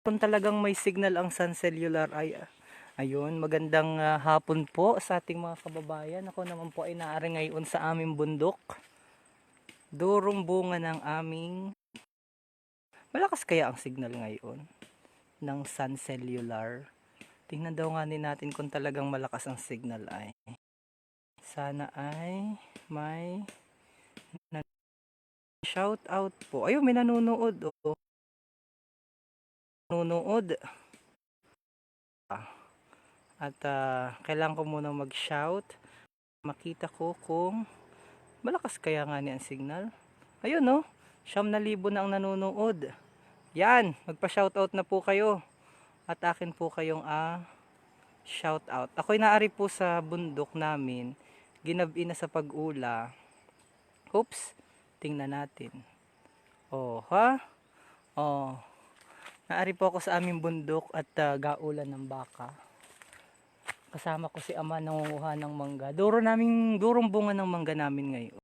Kung talagang may signal ang Sun Cellular ay ayun, magandang ah, hapon po sa ating mga kababayan. Ako naman po ay naari ngayon sa aming bundok. Durong bunga ng aming Malakas kaya ang signal ngayon ng Sun Cellular. Tingnan daw nga din natin kung talagang malakas ang signal ay. Sana ay may shout out po. Ayun, may nanonood. Oh. Nanonood. At ah, kailangan ko muna mag-shout. Makita ko kung malakas kaya nga ni ang signal. Ayun no. Siyam na libo na ang nanonood. Yan, magpa-shoutout na po kayo. At akin po kayong ah, shoutout. Ako'y naari po sa bundok namin. Ginabi na sa pag-ula. Oops, tingnan natin. Oh, ha? Oh. Naari po ako sa aming bundok at ah, gaulan ng baka. Kasama ko si ama nangunguha ng mangga. Duro naming, durong bunga ng mangga namin ngayon.